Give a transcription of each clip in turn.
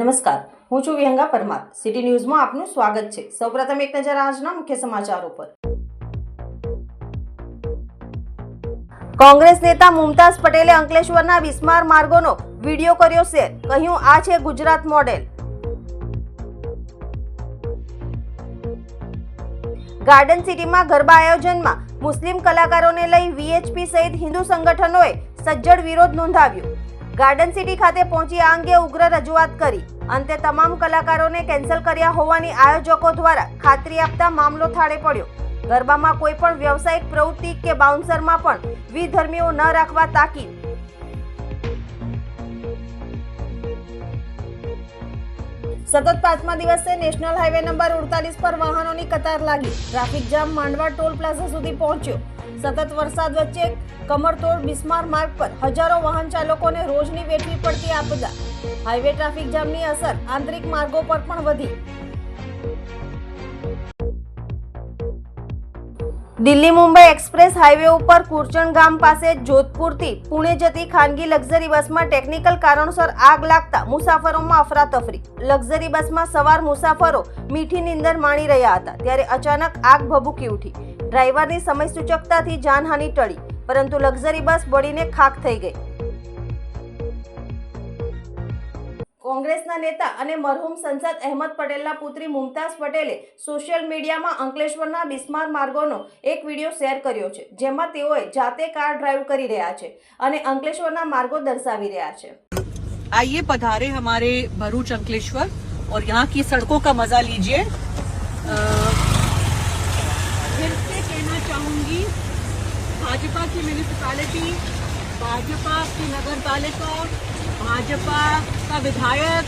નમસ્કાર. હું છું વિહંગા પરમાર. સિટી ન્યૂઝમાં આપનું સ્વાગત છે. સૌપ્રથમ એક નજર આજના મુખ્ય સમાચારો પર. કોંગ્રેસ નેતા મુમતાઝ પટેલે અંકલેશ્વરના બિસ્માર માર્ગોનો વીડિયો કર્યો શેર. કહ્યું, આ છે ગુજરાત મોડેલ. ગાર્ડન સિટીમાં ગરબા આયોજનમાં મુસ્લિમ કલાકારોને લઈ વીએચપી સહિત હિન્દુ સંગઠનોએ સજ્જડ વિરોધ નોંધાવ્યો. ગાર્ડન સિટી ખાતે પહોંચી આ અંગે ઉગ્ર રજૂઆત કરી. અંતે તમામ કલાકારોને કેન્સલ કર્યા હોવાની આયોજકો દ્વારા ખાતરી આપતા મામલો થાળે પડ્યો. ગરબામાં કોઈ પણ વ્યવસાયિક પ્રવૃત્તિ કે બાઉન્સરમાં પણ વિધર્મીઓ ન રાખવા તાકીદ. સતત પાંચમા દિવસે નેશનલ હાઈવે નંબર ઉડતાલીસ પર વાહનોની કતાર લાગી. Traffic jam Mandva toll plaza સુધી પહોંચ્યો. સતત વરસાદ વચ્ચે કમરતોડ બિસ્માર માર્ગ પર હજારો વાહન ચાલકોને રોજની વેઠવી પડતી આપદા. હાઈવે ટ્રાફિક જામની અસર આંતરિક માર્ગો પર પણ વધી. દિલ્હી મુંબઈ એક્સપ્રેસ હાઈવે ઉપર કુરચણ ગામ પાસે જોધપુરથી પુણે જતી ખાનગી લક્ઝરી બસમાં ટેકનિકલ કારણોસર આગ લાગતા મુસાફરોમાં અફરાતફરી. લક્ઝરી બસમાં સવાર મુસાફરો મીઠી નીંદર માણી રહ્યા હતા, ત્યારે અચાનક આગ ભભૂકી ઉઠી. ડ્રાઈવરની સમય સૂચકતાથી જાનહાનિ ટળી, પરંતુ લક્ઝરી બસ બળીને ખાખ થઈ ગઈ. કોંગ્રેસના નેતા અને મરહુમ સંસદ અહેમદ પટેલના પુત્રી મુમતાઝ પટેલે સોશિયલ મીડિયામાં અંકલેશ્વરના બિસ્માર માર્ગોનો એક વિડીયો શેર કર્યો છે જેમાં તેઓએ જાતે કાર ડ્રાઈવ કરી રહ્યા છે અને અંકલેશ્વરના માર્ગો દર્શાવી રહ્યા છે आइए पधारे हमारे भरूच अंकलेश्वर और यहाँ की सड़कों का मजा लीजिए अ, फिर से कहना चाहूंगी भाजपा की म्यूनिसिपैलिटी भाजपा की नगर पालिका भाजपा का विधायक,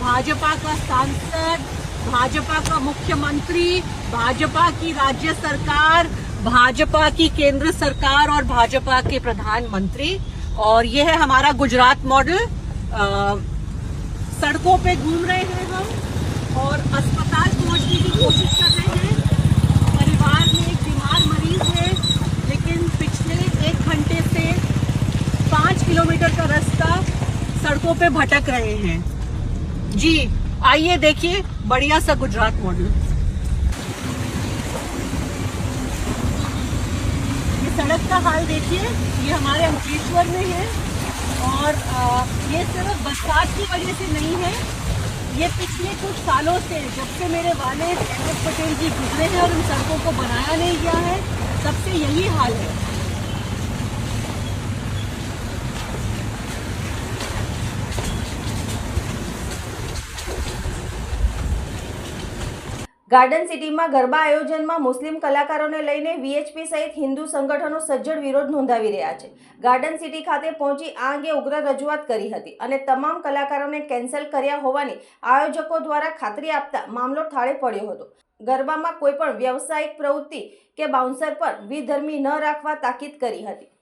भाजपा का सांसद, भाजपा का मुख्यमंत्री, भाजपा की राज्य सरकार, भाजपा की केंद्र सरकार और भाजपा के प्रधानमंत्री। और ये है हमारा गुजरात मॉडल। सड़कों पे घूम रहे हैं हम और अस्पताल पहुँचने की कोशिश कर रहे हैं। परिवार में एक बीमार मरीज़ है, लेकिन पिछले एक घंटे से पाँच किलोमीटर का रास्ता सड़कों पे भटक रहे हैं। जी, आइए देखिए, बढ़िया सा गुजरात मॉडल ये सड़क का हाल देखिए, ये हमारे अंकलेश्वर में है और ये सिर्फ़ बरसात की वजह से नहीं है। ये पिछले कुछ सालों से, जब से मेरे वाले अहमद पटेल जी गुजरे हैं और इन सड़कों को बनाया नहीं गया है, तब से यही हाल है। ગાર્ડન સિટીમાં ગરબા આયોજનમાં મુસ્લિમ કલાકારોને લઈને વીએચપી સહિત હિન્દુ સંગઠનો સજ્જડ વિરોધ નોંધાવી રહ્યા છે. ગાર્ડન સિટી ખાતે પહોંચી આ અંગે ઉગ્ર રજૂઆત કરી હતી અને તમામ કલાકારોને કેન્સલ કર્યા હોવાની આયોજકો દ્વારા ખાતરી આપતા મામલો થાળે પડ્યો હતો. ગરબામાં કોઈપણ વ્યવસાયિક પ્રવૃત્તિ કે બાઉન્સર પર વિધર્મી ન રાખવા તાકીદ કરી હતી.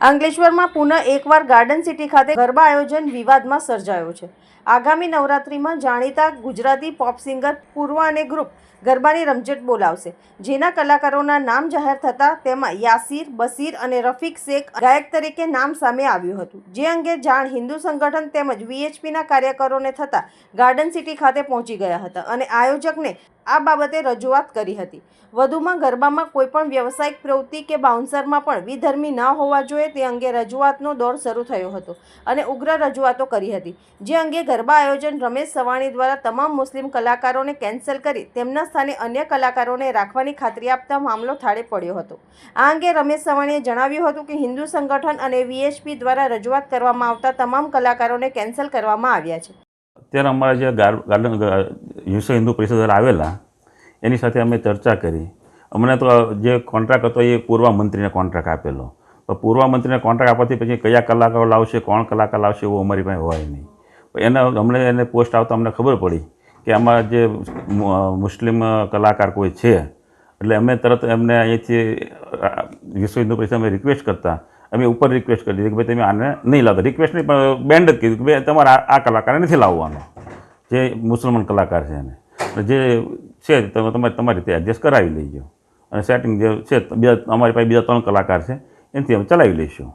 અંકલેશ્વરમાં પુનઃ એકવાર ગાર્ડન સિટી ખાતે ગરબા આયોજન વિવાદમાં સર્જાયો છે. આગામી નવરાત્રિમાં જાણીતા ગુજરાતી પોપ સિંગર પૂર્વ અને ગ્રુપ ગરબાની રમઝટ બોલાવશે. જેના કલાકારોના નામ જાહેર થતાં તેમાં યાસીર, બસીર અને રફીક શેખ ગાયક તરીકે નામ સામે આવ્યું હતું. જે અંગે જાણ હિન્દુ સંગઠન તેમજ વીએચપીના કાર્યકરોને થતાં ગાર્ડન સિટી ખાતે પહોંચી ગયા હતા અને આયોજકને આ બાબતે રજૂઆત કરી હતી. વધુમાં ગરબામાં કોઈપણ વ્યવસાયિક પ્રવૃત્તિ કે બાઉન્સરમાં પણ વિધર્મી ન હોવા જોઈએ તે અંગે રજૂઆતનો દોર શરૂ થયો હતો અને ઉગ્ર રજૂઆતો કરી હતી. જે અંગે ગરબા આયોજન રમેશ સવાણી દ્વારા તમામ મુસ્લિમ કલાકારોને કેન્સલ કરી તેમના સ્થાને અન્ય કલાકારોને રાખવાની ખાતરી આપતા મામલો થાળે પડ્યો હતો. આ અંગે રમેશ સવાણીએ જણાવ્યું હતું કે હિન્દુ સંગઠન અને વીએચપી દ્વારા રજૂઆત કરવામાં આવતા તમામ કલાકારોને કેન્સલ કરવામાં આવ્યા છે. અત્યારે અમારા જે ગાર- ગાર્ડન વિશ્વ હિન્દુ પરિષદ આવેલા, એની સાથે અમે ચર્ચા કરી. અમને તો જે કોન્ટ્રાક્ટ હતો એ પૂર્વ મંત્રીને કોન્ટ્રાક્ટ આપેલો. તો પૂર્વ મંત્રીને કોન્ટ્રાક્ટ આપવાથી પછી કયા કલાકારો લાવશે, કોણ કલાકાર લાવશે એવું અમારી પાસે હોય નહીં. એને, અમને એને પોસ્ટ આવતા અમને ખબર પડી. કે આમાં જે મુસ્લિમ કલાકાર કોઈ છે, એટલે અમે તરત એમને અહીંથી વિશ્વ હિન્દુ પરિષદ અમે રિક્વેસ્ટ કરતા. અમે ઉપર રિક્વેસ્ટ કરી દીધી કે ભાઈ, તમે આને નહીં લાવતા રિક્વેસ્ટ નહીં પણ બેન્ડ જ કીધું કે ભાઈ, તમારે આ આ કલાકારને નથી લાવવાનો. જે મુસલમાન કલાકાર છે એને. જે છે તમે તમારે તમારી રીતે એડજસ્ટ કરાવી લઈજો અને સેટિંગ જે છે બીજા, અમારી પાસે બીજા ત્રણ કલાકાર છે, એનાથી અમે ચલાવી લઈશું.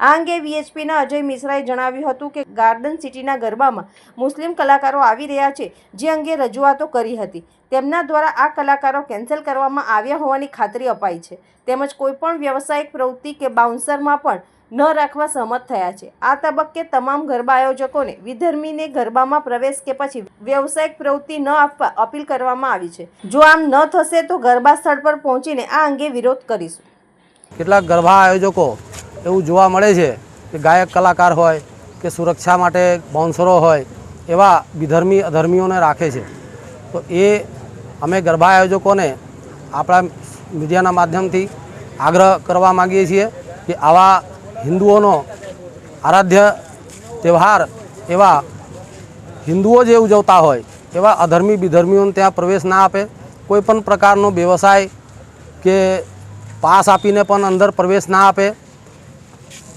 આ અંગે વીએચપીના અજય મિશ્રાએ જણાવ્યું હતું કે ગાર્ડન સિટીના ગરબામાં મુસ્લિમ કલાકારો આવી રહ્યા છે, જે અંગે રજૂઆતો કરી હતી. તેમના દ્વારા આ કલાકારો કેન્સલ કરવામાં આવ્યા હોવાની ખાતરી અપાઈ છે. તેમજ કોઈપણ વ્યવસાયિક પ્રવૃત્તિ કે બાઉન્સરમાં પણ ન રાખવા સહમત થયા છે. આ તબક્કે તમામ ગરબા આયોજકોને વિધર્મીને ગરબામાં પ્રવેશ કે પછી વ્યવસાયિક પ્રવૃત્તિ ન આપવા અપીલ કરવામાં આવી છે. જો આમ ન થશે તો ગરબા સ્થળ પર પહોંચીને આ અંગે વિરોધ કરીશું. કેટલાક ગરબા આયોજકો એવું જોવા મળે છે કે ગાયક કલાકાર હોય કે સુરક્ષા માટે બાઉન્સરો હોય એવા વિધર્મી અધર્મીઓને રાખે છે. તો એ અમે ગરબા આયોજકોને આપણા મીડિયાના માધ્યમથી આગ્રહ કરવા માગીએ છીએ કે આવા હિન્દુઓનો આરાધ્ય તહેવાર એવા હિન્દુઓ જે ઉજવતા હોય એવા અધર્મી વિધર્મીઓને ત્યાં પ્રવેશ ના આપે, કોઈ પણ પ્રકારનો વ્યવસાય કે પાસ આપીને પણ અંદર પ્રવેશ ના આપે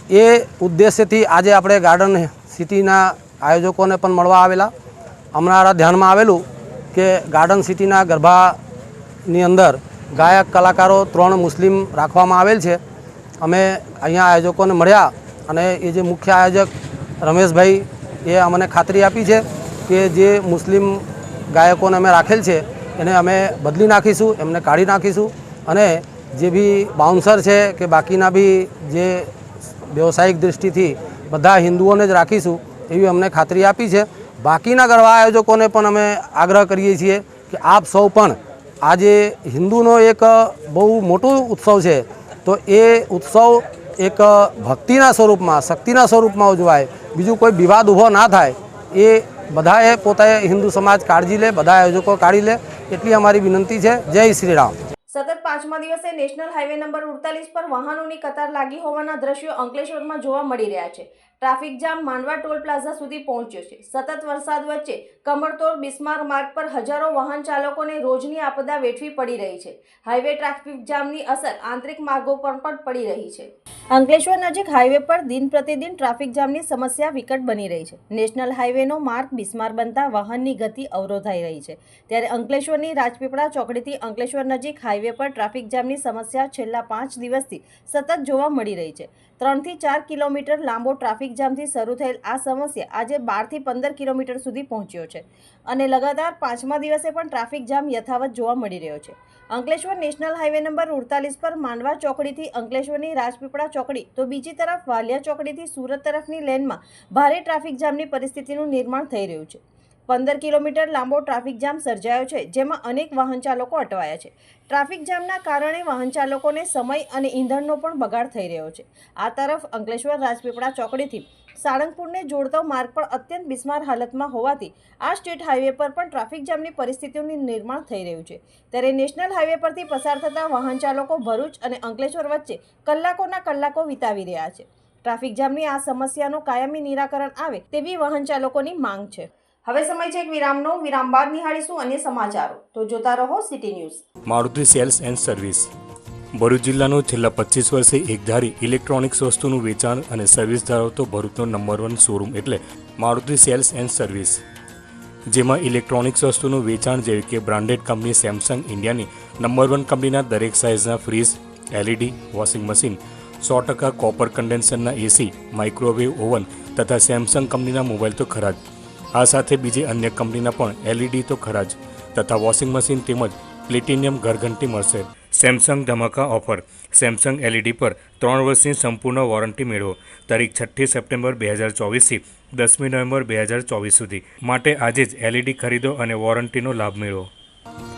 એ ઉદ્દેશ્યથી આજે આપણે ગાર્ડન સિટીના આયોજકોને પણ મળવા આવેલા. અમારા ધ્યાનમાં આવેલું કે ગાર્ડન સિટીના ગરબાની અંદર ગાયક, કલાકારો ત્રણ મુસ્લિમ રાખવામાં આવેલ છે. અમે અહીંયા આયોજકોને મળ્યા અને એ જે મુખ્ય આયોજક રમેશભાઈ એ અમને ખાતરી આપી છે કે જે મુસ્લિમ ગાયકોને અમે રાખેલ છે, એને અમે બદલી નાખીશું, એમને કાઢી નાખીશું અને જે બી બાઉન્સર છે કે બાકીના બી જે વ્યવસાયિક દૃષ્ટિથી બધા હિન્દુઓને જ રાખીશું એવી અમને ખાતરી આપી છે. બાકીના ગરબા આયોજકોને પણ અમે આગ્રહ કરીએ છીએ કે આપ સૌ પણ આજે હિન્દુનો એક બહુ મોટો ઉત્સવ છે, તો એ ઉત્સવ એક ભક્તિના સ્વરૂપમાં, શક્તિના સ્વરૂપમાં ઉજવાય. બીજું કોઈ વિવાદ ઊભો ના થાય, એ બધાએ પોતે હિન્દુ સમાજ કાળજી લે, બધા આયોજકો કાઢી લે, એટલી અમારી વિનંતી છે. જય શ્રી રામ. સતત પાંચમા દિવસે નેશનલ હાઈવે નંબર ઉડતાલીસ પર વાહનોની કતાર લાગી હોવાના દ્રશ્યો અંકલેશ્વરમાં જોવા મળી રહ્યા છે. Traffic jam Mandva toll plaza સુધી પહોંચ્યો છે. સતત વરસાદ વચ્ચે કમરતોડ બિસ્માર માર્ગ પર હજારો વાહન ચાલકોને રોજની આપદા વેઠવી પડી રહી છે. હાઈવે ટ્રાફિક જામની અસર આંતરિક માર્ગો પર પણ પડી રહી છે. અંકલેશ્વર નજીક હાઈવે પર દિન પ્રતિદિન ટ્રાફિક જામની સમસ્યા વિકટ બની રહી છે. નેશનલ હાઈવેનો માર્ગ બિસ્માર બનતા વાહનની ગતિ અવરોધાઈ રહી છે. ત્યારે અંકલેશ્વરની રાજપીપળા ચોકડીથી અંકલેશ્વર નજીક હાઈવે પર ટ્રાફિક જામની સમસ્યા છેલ્લા પાંચ દિવસથી સતત જોવા મળી રહી છે. ત્રણથી ચાર કિલોમીટર લાંબો ટ્રાફિક જામથી શરૂ થયેલ આ સમસ્યા આજે બારથી પંદર કિલોમીટર સુધી પહોંચ્યો છે અને લગાતાર પાંચમા દિવસે પણ ટ્રાફિક જામ યથાવત જોવા મળી રહ્યો છે. અંકલેશ્વર નેશનલ હાઈવે નંબર ઉડતાલીસ પર માંડવા ચોકડીથી અંકલેશ્વરની રાજપીપળા ચોકડી તો બીજી તરફ વાલિયા ચોકડીથી સુરત તરફની લેનમાં ભારે ટ્રાફિક જામની પરિસ્થિતિનું નિર્માણ થઈ રહ્યું છે. પંદર કિલોમીટર લાંબો ટ્રાફિક જામ સર્જાયો છે, જેમાં અનેક વાહન ચાલકો અટવાયા છે. ટ્રાફિક જામના કારણે વાહન ચાલકોને સમય અને ઈંધણનો પણ બગાડ થઈ રહ્યો છે. આ તરફ અંકલેશ્વર રાજપીપળા ચોકડીથી સાળંગપુરને જોડતો માર્ગ પણ અત્યંત બિસ્માર હાલતમાં હોવાથી આ સ્ટેટ હાઈવે પર પણ ટ્રાફિક જામની પરિસ્થિતિનું નિર્માણ થઈ રહ્યું છે. ત્યારે નેશનલ હાઈવે પરથી પસાર થતા વાહન ચાલકો ભરૂચ અને અંકલેશ્વર વચ્ચે કલાકોના કલાકો વિતાવી રહ્યા છે. ટ્રાફિક જામની આ સમસ્યાનું કાયમી નિરાકરણ આવે તેવી વાહન ચાલકોની માંગ છે. હવે સમય છે એક વિરામનો. વિરામ બાદ નિહાળીશું અન્ય સમાચારો. તો જોતા રહો city news. Maruti sales and service. Bharuch જિલ્લાનું છેલ્લા પચીસ વર્ષે એકધારી ઇલેક્ટ્રોનિક્સ વસ્તુનું વેચાણ અને સર્વિસ ધરાવતો ભરૂચનો નંબર વન શોરૂમ એટલે મારુતિ સેલ્સ એન્ડ સર્વિસ. જેમાં ઇલેક્ટ્રોનિક્સ વસ્તુનું વેચાણ જેવી કે બ્રાન્ડેડ કંપની સેમસંગ ઇન્ડિયાની નંબર વન કંપનીના દરેક સાઇઝના ફ્રીજ, એલઈડી, વોશિંગ મશીન, સો ટકા કોપર કન્ડેન્સરના એસી, માઇક્રોવેવ ઓવન તથા સેમસંગ કંપનીના મોબાઈલ તો ખરા જ. આ સાથે બીજી અન્ય કંપનીના પણ એલઈડી તો ખરા જ, તથા વોશિંગ મશીન તેમજ પ્લેટિનિયમ ઘરઘંટી મળશે. સેમસંગ ધમાકા ઓફર સેમસંગ એલઈડી પર ત્રણ વર્ષની સંપૂર્ણ વોરંટી મેળવો. તારીખ છઠ્ઠી સપ્ટેમ્બર બે હજાર ચોવીસથી દસમી નવેમ્બર બે હજાર ચોવીસ સુધી. માટે આજે જ એલઈડી ખરીદો અને વોરંટીનો લાભ મેળવો.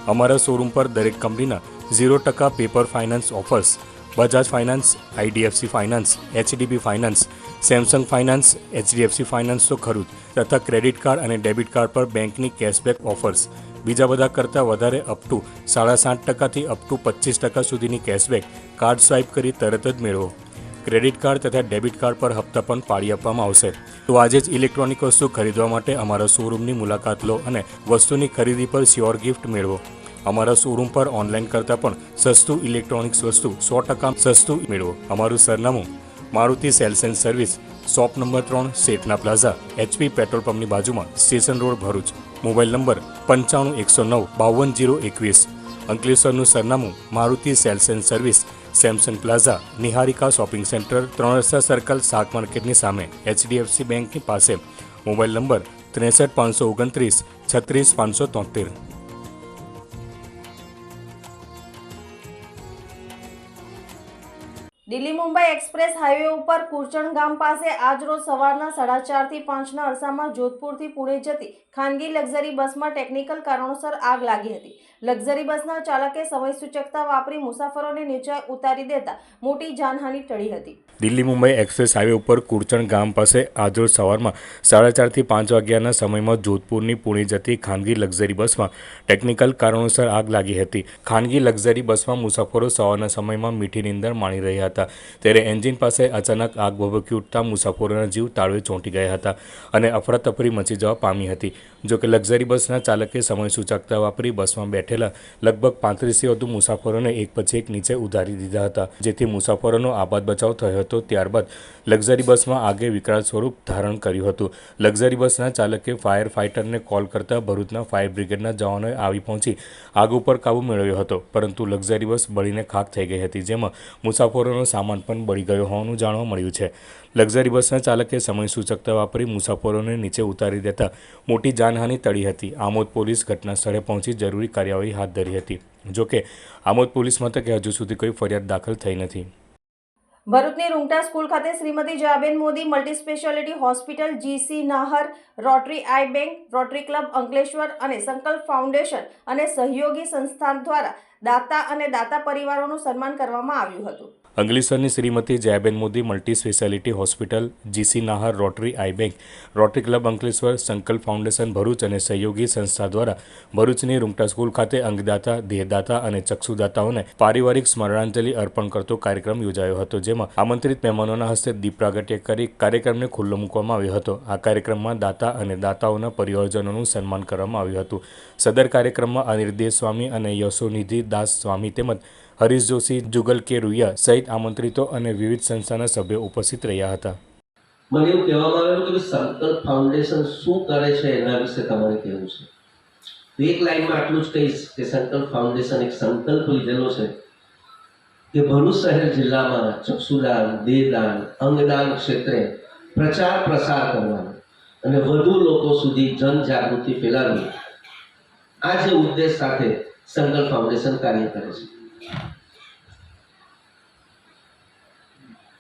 અમારા શોરૂમ પર દરેક કંપનીના ઝીરો ટકા paper finance offers Bajaj finance IDFC finance HDB finance Samsung finance HDFC finance તો ખરું જ, તથા ક્રેડિટ કાર્ડ અને ડેબિટ કાર્ડ પર બેંકની કેશબેક ઓફર્સ બીજા બધા કરતાં વધારે અપ ટુ સાડા સાત ટકાથી અપ ટુ પચીસ ટકા સુધીની કેશબેક કાર્ડ સ્વાઇપ કરી તરત જ મેળવો. ક્રેડિટ કાર્ડ તથા ડેબિટ કાર્ડ પર હપ્તા પણ પાડી આપવામાં આવશે. તો આજે જ ઇલેક્ટ્રોનિક વસ્તુ ખરીદવા માટે અમારા શોરૂમની મુલાકાત લો અને વસ્તુની ખરીદી પર શ્યોર ગિફ્ટ મેળવો. અમારા શોરૂમ પર ઓનલાઈન કરતાં પણ સસ્તું ઇલેક્ટ્રોનિક્સ વસ્તુ સો ટકા સસ્તું મેળવો. અમારું સરનામું Maruti sales and service, shop number ત્રણ, શેઠના પ્લાઝા, એચપી પેટ્રોલ પંપની બાજુમાં, station road Bharuch. Mobile number પંચાણું એકસો નવ, બાવન જીરો એકવીસ. અંકલેશ્વરનું સરનામું, Maruti sales and service Samsung plaza, Niharika shopping centre ત્રણ રસ્તા સર્કલ, શાક માર્કેટની સામે, એચડીએફસી બેંકની પાસે. મોબાઈલ નંબર ત્રેસઠ પાંચસો ઓગણત્રીસ, છત્રીસ પાંચસો તોતેર. દિલ્હી મુંબઈ એક્સપ્રેસ હાઈવે ઉપર કુરચણ ગામ પાસે આજરોજ સવારના સાડા ચારથી પાંચના અરસામાં જોધપુરથી પુણે જતી ખાનગી લક્ઝરી બસમાં ટેકનિકલ કારણોસર આગ લાગી હતી. લક્ઝરી બસના ચાલકે સમય સૂચકતા વાપરી મુસાફરોને નીચે ઉતારી દેતા મોટી જાનહાનિ ટળી હતી. દિલ્હી મુંબઈ એક્સપ્રેસ હાઈવે ઉપર કુરચણ ગામ પાસે આજરોજ સવારમાં સાડા ચારથી પાંચ વાગ્યાના સમયમાં જોધપુરની પુણે જતી ખાનગી લક્ઝરી બસમાં ટેકનિકલ કારણોસર આગ લાગી હતી. ખાનગી લક્ઝરી બસમાં મુસાફરો સવારના સમયમાં મીઠી નીંદર માણી રહ્યા હતા. ત્યારે એન્જિન પાસે અચાનક આગ ભભૂકી ઉઠતા મુસાફરોના જીવ તાળવે ચોંટી ગયા હતા અને અફરાતફરી મચી જવા પામી હતી. જોકે લક્ઝરી બસના ચાલકે સમય સૂચકતા વાપરી બસમાં બેઠેલા લગભગ પાંત્રીસથી વધુ મુસાફરોને એક પછી એક નીચે ઉધારી દીધા હતા. જેથી મુસાફરોનો આબાદ બચાવ થયો હતો. ત્યારબાદ લક્ઝરી બસમાં આગે વિકરાળ સ્વરૂપ ધારણ કર્યું હતું. લક્ઝરી બસના ચાલકે ફાયર ફાઇટરને કોલ કરતા ભરૂચના ફાયર બ્રિગેડના જવાનોએ આવી પહોંચી આગ ઉપર કાબુ મેળવ્યો હતો. પરંતુ લક્ઝરી બસ બળીને ખાખ થઈ ગઈ હતી, જેમાં મુસાફરોનો સામાન પણ બળી ગયો હોવાનું જાણવા મળ્યું છે. લક્ઝરી બસના ચાલકે સમય સૂચકતા વાપરી મુસાફરોને નીચે ઉતારી દેતા મોટી જાનહાનિ ટળી હતી. આમોદ પોલીસ ઘટના સ્થળે પહોંચી જરૂરી કાર્યવાહી હાથ ધરી હતી. જોકે આમોદ પોલીસ મથકે હજુ સુધી કોઈ ફરિયાદ દાખલ થઈ નથી. ભરૂચની રૂંગટા સ્કૂલ ખાતે Shrimati Jayaben Modi multi speciality hospital GC Nahar, rotary eye bank, rotary club Ankleshwar અને સંકલ્પ ફાઉન્ડેશન અને સહયોગી સંસ્થાન દ્વારા દાતા અને દાતા પરિવારોનું સન્માન કરવામાં આવ્યું હતું. અંગલેશ્વરની Shrimati Jayaben Modi multi speciality hospital, GC Nahar, rotary, eye bank, rotary club, Ankleshwar Sankalp foundation, Bharuch અને સહયોગી સંસ્થા દ્વારા ભરૂચની રૂમટા સ્કૂલ ખાતે અંગદાતા, દેહદાતા અને ચક્ષુદાતાઓને પારિવારિક સ્મરણાંજલિ અર્પણ કરતો કાર્યક્રમ યોજાયો હતો, જેમાં આમંત્રિત મહેમાનોના હસ્તે દીપ પ્રાગટ્ય કરી કાર્યક્રમને ખુલ્લો મૂકવામાં આવ્યો હતો. આ કાર્યક્રમમાં દાતા અને દાતાઓના પરિવારજનોનું સન્માન કરવામાં આવ્યું હતું. સદર કાર્યક્રમમાં અનિર્દેશ સ્વામી અને યશોનિધિ દાસ સ્વામી તેમજ હરીશ જોશી, જુગલ કે રૂયા સહિત આમંત્રિતો અને વિવિધ સંસ્થાના સભ્યો ઉપસ્થિત રહ્યા હતા. મને એવું કહેવામાં આવ્યું કે સંકલ્પ ફાઉન્ડેશન શું કરે છે એના વિશે તમારે કહેવું છે. એક લાઈનમાં આટલું જ કહીશ કે સંકલ્પ ફાઉન્ડેશન એક સંકલ્પ લીધેલો છે કે ભરૂચ શહેર જિલ્લામાં ચક્ષુદાન, દેહદાન, અંગદાન ક્ષેત્રે પ્રચાર પ્રસાર કરવાનો અને વધુ લોકો સુધી જનજાગૃતિ ફેલાવવી આ જે ઉદ્દેશ સાથે સંકલ્પ ફાઉન્ડેશન કાર્ય કરે છે.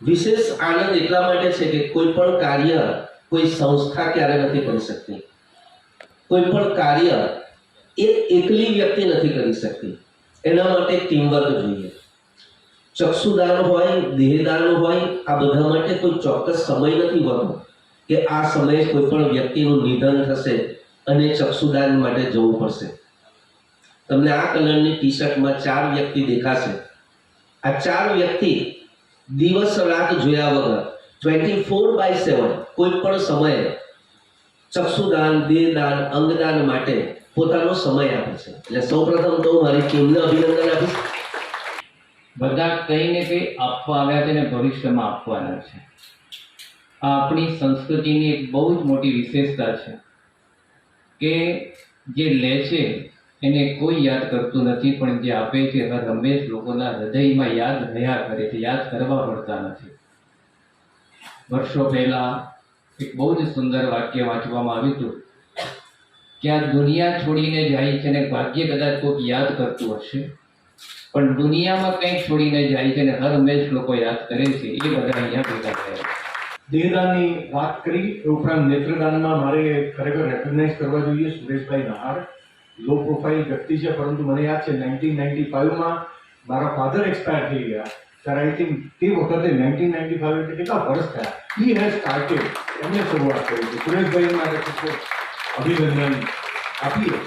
વિશેષ આનંદ એટલા માટે છે કે કોઈ પણ કાર્ય કોઈ સંસ્થા ક્યારે નથી કરી શકતી. કોઈ પણ કાર્ય એક એકલી વ્યક્તિ નથી કરી શકતી. એના માટે ટીમવર્ક જોઈએ. ચક્ષુદાન હોય, દેહદાન હોય, આ બધા માટે કોઈ ચોક્કસ સમય નથી હોતો કે આ સમયે કોઈ પણ વ્યક્તિનું નિધન થશે અને ચક્ષુદાન માટે જવું પડશે. તમને આ કલરની ટી શર્ટમાં ચાર વ્યક્તિ દેખાશે. આ ચાર વ્યક્તિ દિવસ રાત જોયા વગર ટ્વેન્ટી ફોર બાય સેવન કોઈ પણ સમયે ચક્ષુદાન, દેહદાન, અંગદાન માટે પોતાનો સમય આપે છે. એટલે સૌપ્રથમ તો મારી ટીમને અભિનંદન આપીશ. બધા કંઈ ને કંઈ આપવા આવ્યા છે ને ભવિષ્યમાં આપવાના છે. આ આપણી સંસ્કૃતિની એક બહુ જ મોટી વિશેષતા છે કે જે લે છે એને કોઈ યાદ કરતું નથી, પણ જે આપે છે હર રમેશ લોકોના હૃદયમાં યાદ રહ્યા કરે છે, યાદ કરવા પડતા નથી. વર્ષો પહેલાં એક બહુ જ સુંદર વાક્ય વાંચવામાં આવ્યું હતું. કે આ દુનિયા છોડીને જાય છે ને ભાગ્ય કદાચ કોઈક યાદ કરતું હશે, પણ દુનિયામાં કંઈક છોડીને જાય છે ને હર હંમેશ લોકો યાદ કરે છે, એ બધા અહીંયા ભેગા થયા દેહદાનની વાત કરી ઉપરાંત નેત્રદાનમાં મારે ખરેખર રેકોગ્નાઇઝ કરવા જોઈએ સુરેશભાઈ નહાર. લો પ્રોફાઇલ વ્યક્તિ છે, પરંતુ મને યાદ છે નાઇન્ટીન નાઇન્ટી ફાઇવમાં મારા ફાધર એક્સપાયર થઈ ગયા. ત્યારે આઈ થિંક તે વખતે નાઇન્ટીન નાઇન્ટી ફાઇવ એટલે કેટલા વર્ષ થયા? હી હેઝ સ્ટાર્ટેડ એમને શરૂઆત કરી છે સુરેશભાઈ ખૂબ અભિનંદન આપીએ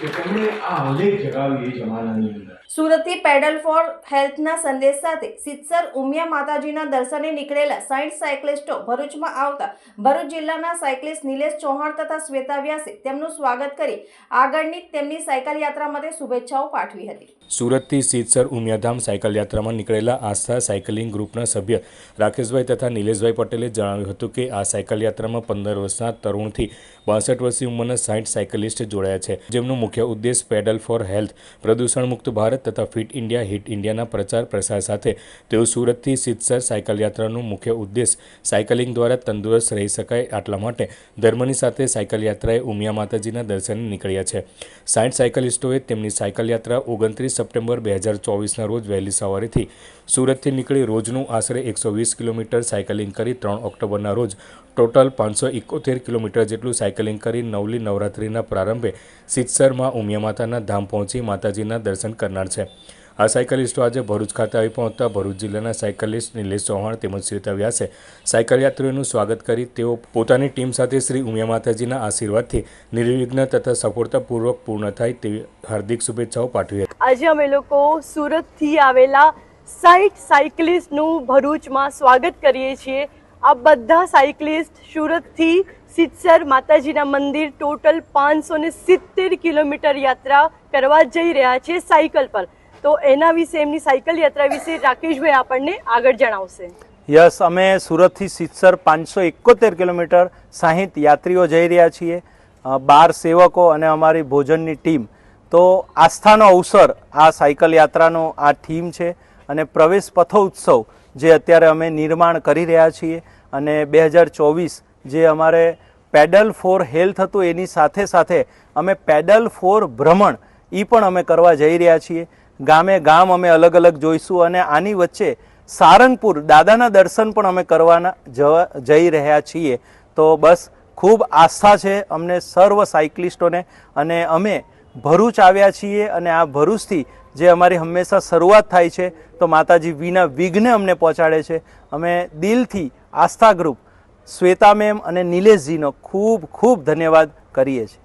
સુરતથી પેડલ ફોર હેલ્થના સંદેશ સાથે સિત્સર ઉમિયા માતાજીના દર્શને નીકળેલા સાઈઠ સાયકલિસ્ટો ભરૂચમાં આવતા ભરૂચ જિલ્લાના સાયકલિસ્ટ નિલેશ ચૌહાણ તથા શ્વેતા વ્યાસે તેમનું સ્વાગત કરી આગળની તેમની સાયકલ યાત્રા શુભેચ્છાઓ પાઠવી હતી. સુરતથી સીતસર ઉમિયાધામ સાયકલ યાત્રામાં નીકળેલા આસ્થા સાયકલિંગ ગ્રુપના સભ્ય રાકેશભાઈ તથા નિલેશભાઈ પટેલે જણાવ્યું હતું કે આ સાયકલ યાત્રામાં પંદર વર્ષના તરુણથી બાસઠ વર્ષની ઉંમરના સાઠ સાયકલિસ્ટ જોડાયા છે. જેમનો મુખ્ય ઉદ્દેશ પેડલ ફોર હેલ્થ, પ્રદૂષણ મુક્ત ભારત તથા ફિટ ઇન્ડિયા, હિટ ઇન્ડિયાના પ્રચાર પ્રસાર સાથે. તેઓ સુરતથી સીતસર સાયકલ યાત્રાનો મુખ્ય ઉદ્દેશ સાયકલિંગ દ્વારા તંદુરસ્ત રહી શકાય આટલા માટે ધર્મની સાથે સાયકલ યાત્રાએ ઉમિયા માતાજીના દર્શને નીકળ્યા છે. સાઠ સાયકલિસ્ટોએ તેમની સાયકલ યાત્રા ઓગણત્રીસ સપ્ટેમ્બર બે હજાર ચોવીસના રોજ વહેલી સવારેથી સુરતથી નીકળી રોજનું આશરે એકસો વીસ કિલોમીટર સાયકલિંગ કરી ત્રણ ઓક્ટોબરના રોજ ટોટલ પાંચસો એકોતેર કિલોમીટર જેટલું સાયકલિંગ કરી નવલી નવરાત્રિના પ્રારંભે સિત્સરમાં ઉમિયા માતાના ધામ પહોંચી માતાજીના દર્શન કરનાર છે. આ સાયકલિસ્ટો આજે ભરૂચ ખાતે આવી પહોંચતા ભરૂચ જિલ્લાના સાયકલિસ્ટ નિલેશ ચૌહાણ તેમજ શ્વેતા વ્યાસે સાયકલ યાત્રીઓનું સ્વાગત કરી તેઓ પોતાની ટીમ સાથે શ્રી ઉમિયા માતાજીના આશીર્વાદથી નિર્વિઘ્ન તથા સફળતાપૂર્વક પૂર્ણ થાય તેવી હાર્દિક શુભેચ્છાઓ પાઠવી હતી. આજે અમે લોકો સુરતથી આવેલા સાઈઠ સાયકલિસ્ટનું ભરૂચમાં સ્વાગત કરીએ છીએ. આ બધા સાયકલિસ્ટ સુરતથી સિત્સર માતાજીના મંદિર ટોટલ પાંચસો સિત્તેર કિલોમીટર યાત્રા કરવા જઈ રહ્યા છે સાયકલ પર. તો એના વિશે, એમની સાયકલ યાત્રા વિશે રાકેશભાઈ આપણને આગળ જણાવશે. યસ, અમે સુરતથી સિત્સર પાંચસો એકોતેર કિલોમીટર સાહીઠ યાત્રીઓ જઈ રહ્યા છીએ બાર સેવકો અને અમારી ભોજનની ટીમ. તો આસ્થાનો અવસર આ સાયકલ યાત્રાનો આ થીમ છે અને પ્રવેશ પથોત્સવ જે અત્યારે અમે નિર્માણ કરી રહ્યા છીએ અને બે હજાર ચોવીસ જે અમારે પેડલ ફોર હેલ્થ હતું એની સાથે સાથે અમે પેડલ ફોર ભ્રમણ એ પણ અમે કરવા જઈ રહ્યા છીએ. ગામે ગામ અમે અલગ અલગ જોઈશું અને આની વચ્ચે સારંગપુર દાદાના દર્શન પણ અમે કરવાના જઈ રહ્યા છીએ. તો બસ ખૂબ આસ્થા છે અમને સર્વ સાયકલિસ્ટોને અને અમે ભરૂચ આવ્યા છીએ અને આ ભરૂચથી જે અમારી હંમેશા શરૂઆત થાય છે તો માતાજી વિના વિઘ્ને અમને પહોંચાડે છે. અમે દિલથી આસ્થા ગ્રુપ શ્વેતા મેમ અને નિલેશજીનો ખૂબ ખૂબ ધન્યવાદ કરીએ છીએ.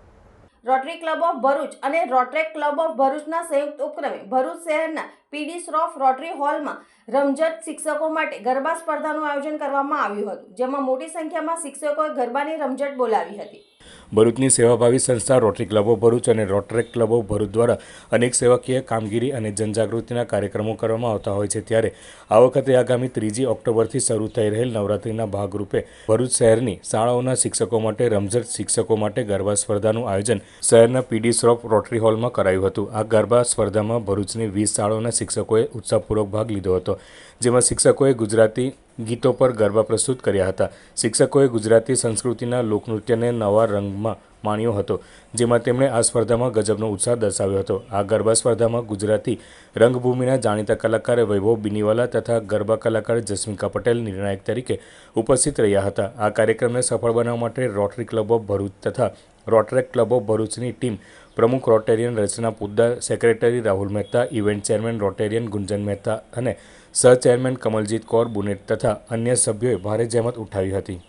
રોટરી ક્લબ ઓફ ભરૂચ અને રોટરેક ક્લબ ઓફ ભરૂચના સંયુક્ત ઉપક્રમે ભરૂચ શહેરના પીડી શ્રોફ રોટરી હોલમાં રમઝટ શિક્ષકો માટે ગરબા સ્પર્ધાનું આયોજન કરવામાં આવ્યું હતું, જેમાં મોટી સંખ્યામાં શિક્ષકોએ ગરબાની રમઝટ બોલાવી હતી. ભરૂચની સેવાભાવી સંસ્થા, રોટરી ક્લબો ભરૂચ અને રોટરેક ક્લબો ભરૂચ દ્વારા અનેક સેવાકીય કામગીરી અને જનજાગૃતિના કાર્યક્રમો કરવામાં આવતા હોય છે. ત્યારે આ વખતે આગામી ત્રીજી ઓક્ટોબરથી શરૂ થઈ રહેલ નવરાત્રિના ભાગરૂપે ભરૂચ શહેરની શાળાઓના શિક્ષકો માટે, રમઝટ શિક્ષકો માટે ગરબા સ્પર્ધાનું આયોજન શહેરના પીડી શ્રોફ રોટરી હોલમાં કરાયું હતું. આ ગરબા સ્પર્ધામાં ભરૂચની વીસ શાળાઓના શિક્ષકોએ ઉત્સાહપૂર્વક ભાગ લીધો હતો, જેમાં શિક્ષકોએ ગુજરાતી ગીતો પર ગરબા પ્રસ્તુત કર્યા હતા. શિક્ષકોએ ગુજરાતી સંસ્કૃતિના લોકનૃત્યને નવા રંગમાં માણ્યો હતો, જેમાં તેમણે આ સ્પર્ધામાં ગજબનો ઉત્સાહ દર્શાવ્યો હતો. આ ગરબા સ્પર્ધામાં ગુજરાતી રંગભૂમિના જાણીતા કલાકાર વૈભવ બિનીવાલા તથા ગરબા કલાકાર જસ્મિકા પટેલ નિર્ણાયક તરીકે ઉપસ્થિત રહ્યા હતા. આ કાર્યક્રમને સફળ બનાવવા માટે રોટરી ક્લબ ઓફ ભરૂચ તથા રોટરેક ક્લબ ઓફ ભરૂચની ટીમ પ્રમુખ rotarian Rachana Poddar secretary Rahul Mehta, event chairman rotarian Gunjan Mehta અને સહ ચેરમેન કમલજીત કૌર બુનેટ તથા અન્ય સભ્યોએ ભારે જહેમત ઉઠાવી હતી.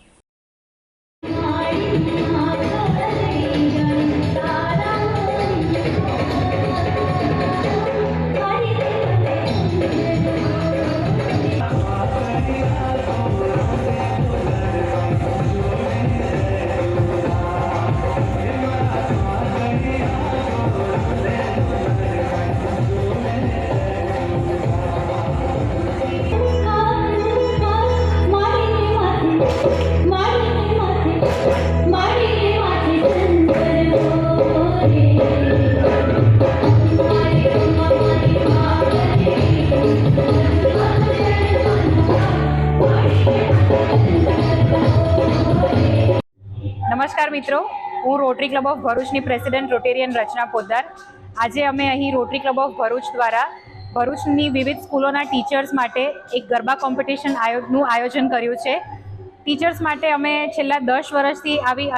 નમસ્કાર મિત્રો. હું રોટરી ક્લબ ઓફ ભરૂચની પ્રેસિડેન્ટ રોટેરિયન રચના પોદ્દાર. આજે અમે અહીં રોટરી ક્લબ ઓફ ભરૂચ દ્વારા ભરૂચની વિવિધ સ્કૂલોના ટીચર્સ માટે એક ગરબા કોમ્પિટિશન આયોજનું આયોજન કર્યું છે. ટીચર્સ માટે અમે છેલ્લા દસ વર્ષથી આવી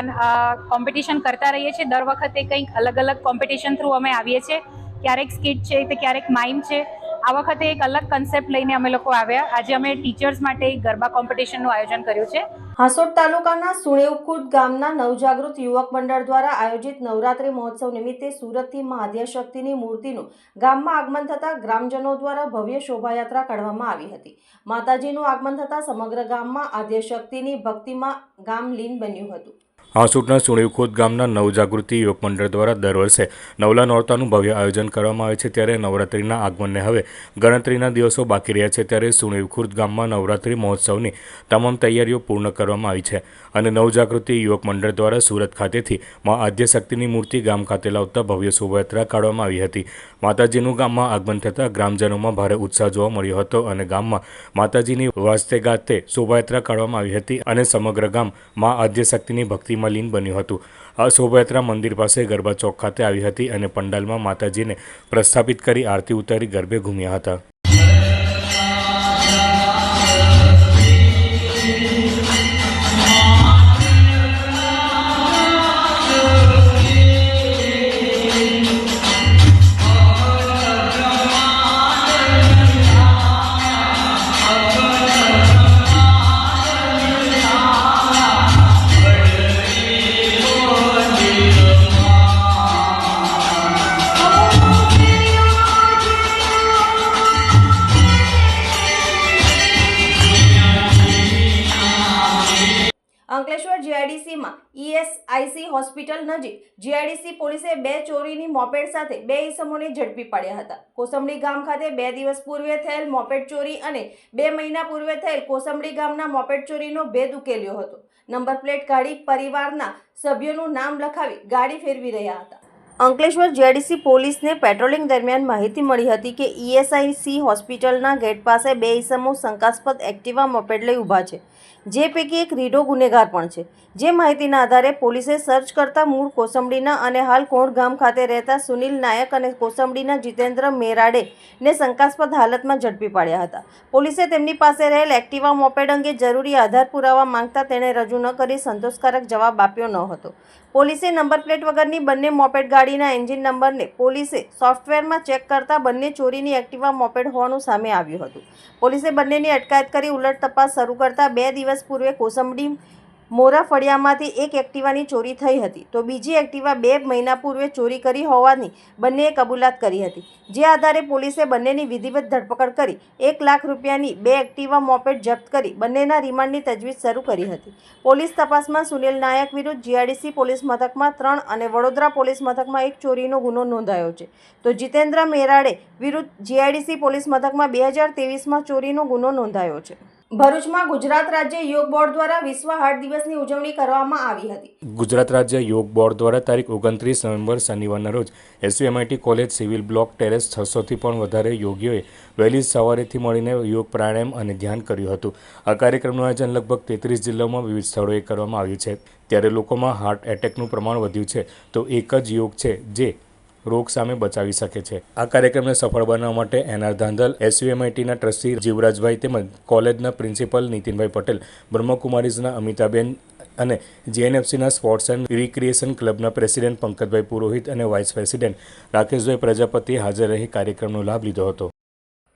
કોમ્પિટિશન કરતા રહીએ છીએ. દર વખતે કંઈક અલગ અલગ કોમ્પિટિશન થ્રુ અમે આવીએ છીએ. ક્યારેક સ્કિટ છે, તો ક્યારેક માઇમ છે. આ વખતે એક અલગ કન્સેપ્ટ લઈને અમે લોકો આવ્યા. આજે અમે ટીચર્સ માટે ગરબા કોમ્પિટિશનનું આયોજન કર્યું છે. હાસોડ તાલુકાના સુણેવખુદ ગામના નવજાગૃત યુવક મંડળ દ્વારા આયોજિત નવરાત્રિ મહોત્સવ નિમિત્તે સુરતથી મા આદ્યશક્તિની મૂર્તિનું ગામમાં આગમન થતાં ગ્રામજનો દ્વારા ભવ્ય શોભાયાત્રા કાઢવામાં આવી હતી. માતાજીનું આગમન થતાં સમગ્ર ગામમાં આદ્યશક્તિની ભક્તિમાં ગામ લીન બન્યું હતું. હાંસોટના સુણેવખોદ ગામના નવજાગૃતિ યુવક મંડળ દ્વારા દર વર્ષે નવલા નોરતાનું ભવ્ય આયોજન કરવામાં આવે છે ત્યારે નવરાત્રિના આગમનને હવે ગણતરીના દિવસો બાકી રહ્યા છે ત્યારે સુણેવખુર્દ ગામમાં નવરાત્રિ મહોત્સવની તમામ તૈયારીઓ પૂર્ણ કરવામાં આવી છે અને નવજાગૃતિ યુવક મંડળ દ્વારા સુરત ખાતેથી મા આદ્યશક્તિની મૂર્તિ ગામ ખાતે લાવતા ભવ્ય શોભાયાત્રા કાઢવામાં આવી હતી. માતાજીનું ગામમાં આગમન થતાં ગ્રામજનોમાં ભારે ઉત્સાહ જોવા મળ્યો હતો અને ગામમાં માતાજીની વાસ્તે ગાતે શોભાયાત્રા કાઢવામાં આવી હતી અને સમગ્ર ગામ મા આદ્યશક્તિની ભક્તિમાં લીન બન્યું હતું. આ શોભાયાત્રા મંદિર પાસે ગરબા ચોક ખાતે આવી હતી અને પંડાલમાં માતાજીને પ્રસ્થાપિત કરી આરતી ઉતારી ગરબે ઘૂમ્યા હતા. હોસ્પિટલ નજીક જીઆઈડીસી પોલીસે બે ચોરીની મોપેડ સાથે બે ઈસમોને ઝડપી પાડ્યા હતા. કોસંબડી ગામ ખાતે બે દિવસ પૂર્વે થયેલ મોપેડ ચોરી અને બે મહિના પૂર્વે થયેલ કોસંબડી ગામના મોપેડ ચોરીનો ભેદ ઉકેલ્યો હતો. નંબર પ્લેટ કાઢી પરિવારના સભ્યોનું નામ લખાવી ગાડી ફેરવી રહ્યા હતા. અંકલેશ્વર જીઆઈડીસી પોલીસને પેટ્રોલિંગ દરમિયાન માહિતી મળી હતી કે ઈએસઆઈસી હોસ્પિટલના ગેટ પાસે બે ઈસમો શંકાસ્પદ એક્ટિવા મોપેડ લઈ ઊભા છે. જે પૈકી એક રીઢો ગુનેગાર પણ છે. જે માહિતીના આધારે પોલીસે સર્ચ કરતા મૂળ કોસંબડીના અને હાલ કોણ ગામ ખાતે રહેતા સુનિલ નાયક અને કોસંબડીના જીતેન્દ્ર મેરાડે ને શંકાસ્પદ હાલતમાં ઝડપી પાડ્યા હતા. પોલીસે તેમની પાસે રહેલ એક્ટિવા મોપેડ અંગે જરૂરી આધાર પુરાવા માંગતા તેણે રજૂ ન કરી સંતોષકારક જવાબ આપ્યો ન હતો. પોલીસે નંબર પ્લેટ વગરની બંને મોપેડ ગાડીના એન્જિન નંબરને પોલીસે સોફ્ટવેરમાં ચેક કરતા બંને ચોરીની એક્ટિવા મોપેડ હોવાનું સામે આવ્યું હતું. પોલીસે બંનેની અટકાયત કરી ઉલટ તપાસ શરૂ કરતા બે દિવસ પૂર્વે કોસંબડી મોરા ફળિયામાંથી એક એક્ટિવાની ચોરી થઈ હતી. તો બીજી એક્ટિવા બે મહિના પૂર્વે ચોરી કરી હોવાની બંનેએ કબૂલાત કરી હતી. જે આધારે પોલીસે બંનેની વિધિવત ધરપકડ કરી, એક લાખ રૂપિયાની બે એક્ટિવા મોપેડ જપ્ત કરી, બંનેના રિમાન્ડની તજવીજ શરૂ કરી હતી. પોલીસ તપાસમાં સુનિલ નાયક વિરુદ્ધ જીઆરડીસી પોલીસ મથકમાં ત્રણ અને વડોદરા પોલીસ મથકમાં એક ચોરીનો ગુનો નોંધાયો છે. તો જીતેન્દ્ર મેરાડે વિરુદ્ધ જીઆઈડીસી પોલીસ મથકમાં બે હજાર તેવીસમાં ચોરીનો ગુનો નોંધાયો છે. ભરૂચમાં ગુજરાત રાજ્ય યોગ બોર્ડ દ્વારા વિશ્વ હાર્ટ દિવસની ઉજવણી કરવામાં આવી હતી. ગુજરાત રાજ્ય યોગ બોર્ડ દ્વારા તારીખ ઓગણત્રીસ નવેમ્બર શનિવારના રોજ SUMIT college civil block terrace છસોથી પણ વધારે યોગીઓએ વહેલી સવારેથી મળીને યોગ પ્રાણાયામ અને ધ્યાન કર્યું હતું. આ કાર્યક્રમનું આયોજન લગભગ તેત્રીસ જિલ્લાઓમાં વિવિધ સ્થળોએ કરવામાં આવ્યું છે. ત્યારે લોકોમાં હાર્ટ એટેકનું પ્રમાણ વધ્યું છે. તો એક જ યોગ છે જે રોગ સામે બચાવી શકે છે. આ કાર્યક્રમને સફળ બનાવવા માટે એનઆર ધાંધલ એસયુએમઆઈટીના ટ્રસ્ટી જીવરાજભાઈ તેમજ કોલેજના પ્રિન્સિપલ નીતિનભાઈ પટેલ, બ્રહ્મકુમારીઝના અમિતાબેન અને જીએનએફસીના સ્પોર્ટ્સ એન્ડ રિક્રિએશન ક્લબના પ્રેસિડેન્ટ પંકજભાઈ પુરોહિત અને વાઇસ પ્રેસિડેન્ટ રાકેશભાઈ પ્રજાપતિએ હાજર રહી કાર્યક્રમનો લાભ લીધો હતો.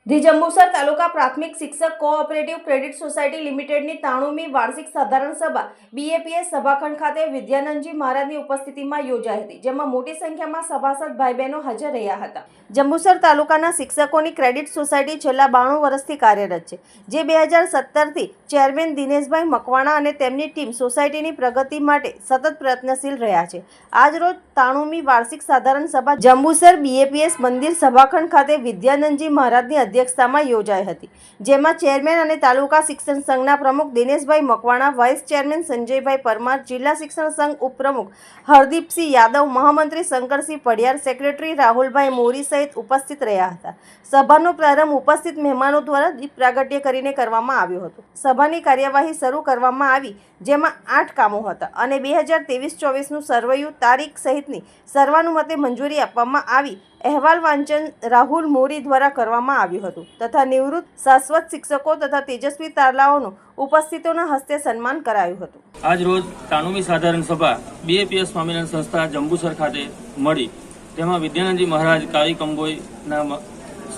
ધી જંબુસર તાલુકા પ્રાથમિક શિક્ષક કોઓપરેટિવ ક્રેડિટ સોસાયટી લિમિટેડની તાણુમી વાર્ષિક સાધારણ સભા બીએપીએસ સભાખંડ ખાતે વિદ્યાનંદજી મહારાજની ઉપસ્થિતિમાં યોજાઈ હતી, જેમાં મોટી સંખ્યામાં સભાસદ ભાઈ બહેનો હાજર રહ્યા હતા. જંબુસર તાલુકાના શિક્ષકોની ક્રેડિટ સોસાયટી છેલ્લા બાણું વર્ષથી કાર્યરત છે, જે બે હજાર સત્તરથી ચેરમેન દિનેશભાઈ મકવાણા અને તેમની ટીમ સોસાયટીની પ્રગતિ માટે સતત પ્રયત્નશીલ રહ્યા છે. આજરોજ તાણુમી વાર્ષિક સાધારણ સભા જંબુસર બીએપીએસ મંદિર સભાખંડ ખાતે વિદ્યાનંદજી મહારાજની અધ્યક્ષતામાં યોજાઈ હતી, જેમાં ચેરમેન અને તાલુકા શિક્ષણ સંઘના પ્રમુખ દિનેશભાઈ મકવાણા, વાઇસ ચેરમેન સંજયભાઈ પરમાર, જિલ્લા શિક્ષણ સંઘ ઉપપ્રમુખ હરદીપસિંહ યાદવ, મહામંત્રી શંકરસિંહ પડિયાર સેક્રેટરી રાહુલભાઈ મોરી સહિત ઉપસ્થિત રહ્યા હતા. સભાનો પ્રારંભ ઉપસ્થિત મહેમાનો દ્વારા દીપ પ્રાગટ્ય કરીને કરવામાં આવ્યો હતો. સભાની કાર્યવાહી શરૂ કરવામાં આવી, જેમાં આઠ કામો હતા અને બે હજાર ત્રેવીસ ચોવીસનું સર્વૈયું તારીખ સહિતની સર્વાનુમતે મંજૂરી આપવામાં આવી. અહેવાલ વાંચન રાહુલ મોરી દ્વારા કરવામાં આવ્યું હતું તથા નિવૃત્ત શાશ્વત શિક્ષકો તથા તેજસ્વી તારલાઓનું ઉપસ્થિતોના હસ્તે સન્માન કરાયું હતું. આજ રોજ તાણુમી સાધારણ સભા બીએપીએસ સ્વામિનારાયણ સંસ્થા જંબુસર ખાતે મળી. તેમાં વિદ્યાનંદજી મહારાજ કાવી કંબોઈના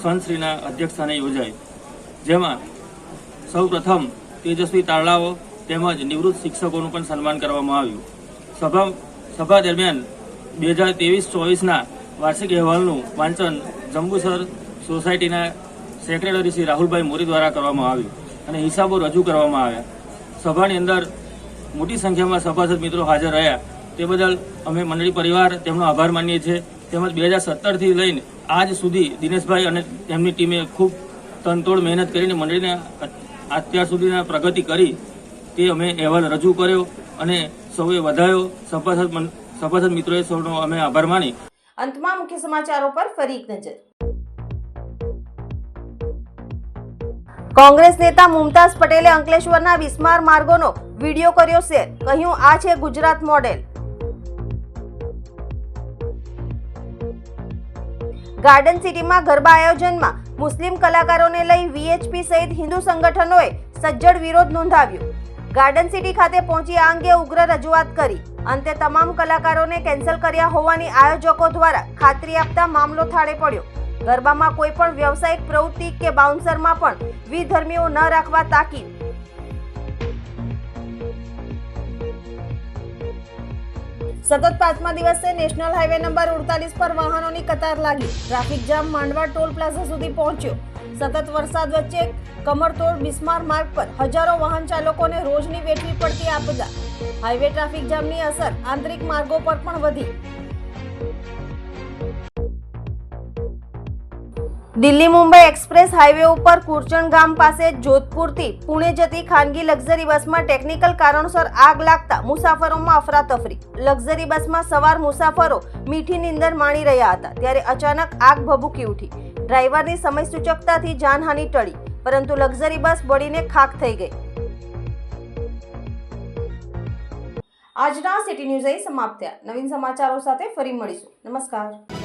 સંતશ્રીના અધ્યક્ષસ્થાને યોજાઈ. જેમાં સૌ પ્રથમ તેજસ્વી તારલાઓ તેમજ નિવૃત્ત શિક્ષકોનું પણ સન્માન કરવામાં આવ્યું. સભા સભા દરમિયાન બે હજાર ત્રેવીસ ચોવીસના વાર્ષિક અહેવાલનું વાંચન જંબુસર સોસાયટીના સેક્રેટરી શ્રી રાહુલભાઈ મોરી દ્વારા કરવામાં આવ્યું અને હિસાબો રજૂ કરવામાં આવ્યા. સભાની અંદર મોટી સંખ્યામાં સભાસદ મિત્રો હાજર રહ્યા. તે બદલ અમે મંડળી પરિવાર તેમનો આભાર માનીએ છીએ. તેમજ બે હજાર સત્તરથી લઈને આજ સુધી દિનેશભાઈ અને તેમની ટીમે ખૂબ તનતોડ મહેનત કરીને મંડળીને અત્યાર સુધીના પ્રગતિ કરી તે અમે અહેવાલ રજૂ કર્યો અને સૌએ વધાયો. સભાસદ સભાસદ મિત્રોએ સૌનો અમે આભાર માની. અંતમાં મુખ્ય સમાચારો પર ફરી એક નજર. કોંગ્રેસ નેતા મુમતાઝ પટેલે અંકલેશ્વરના બિસ્માર માર્ગોનો વીડિયો કર્યો શેર. કહ્યું, આ છે ગુજરાત મોડેલ. ગાર્ડન સિટીમાં ગરબા આયોજનમાં મુસ્લિમ કલાકારોને લઈ વીએચપી સહિત હિન્દુ સંગઠનોએ સજ્જડ વિરોધ નોંધાવ્યો. ગાર્ડન સિટી ખાતે પહોંચી આ અંગે ઉગ્ર રજૂઆત કરી. અંતે તમામ કલાકારોને કેન્સલ કર્યા હોવાની આયોજકો દ્વારા ખાતરી આપતા મામલો થાળે પડ્યો. ગરબામાં કોઈ પણ વ્યવસાયિક પ્રવૃત્તિ કે બાઉન્સરમાં પણ વિધર્મીઓ ન રાખવા તાકીદ. સતત પાંચમા દિવસે નેશનલ હાઈવે નંબર ઉડતાલીસ પર વાહનોની કતાર લાગી. Traffic jam Mandva toll plaza સુધી પહોંચ્યો. સતત વરસાદ વચ્ચે કમરતોડ, બિસ્માર માર્ગ પર હજારો વાહન ચાલકોને રોજની વેઠવી પડતી આપદા હાઈવે ટ્રાફિક જામની અસર આંતરિક માર્ગો પર પણ વધી. દિલ્હી મુંબઈ એક્સપ્રેસ હાઈવે ઉપર કુરચણ ગામ પાસે જોધપુરથી પુણે જતી ખાનગી લક્ઝરી બસમાં ટેકનિકલ કારણોસર આગ લાગતા મુસાફરોમાં અફરાતફરી. લક્ઝરી બસમાં સવાર મુસાફરો મીઠી નીંદર માણી રહ્યા હતા, ત્યારે અચાનક આગ ભભૂકી ઉઠી. ડ્રાઈવરની સમય સૂચકતાથી જાનહાનિ ટળી, પરંતુ લક્ઝરી બસ બળીને ખાખ થઈ ગઈ. આજના સિટી ન્યૂઝ અહીં સમાપ્ત થયા. નવીન સમાચારો સાથે ફરી મળીશું. નમસ્કાર.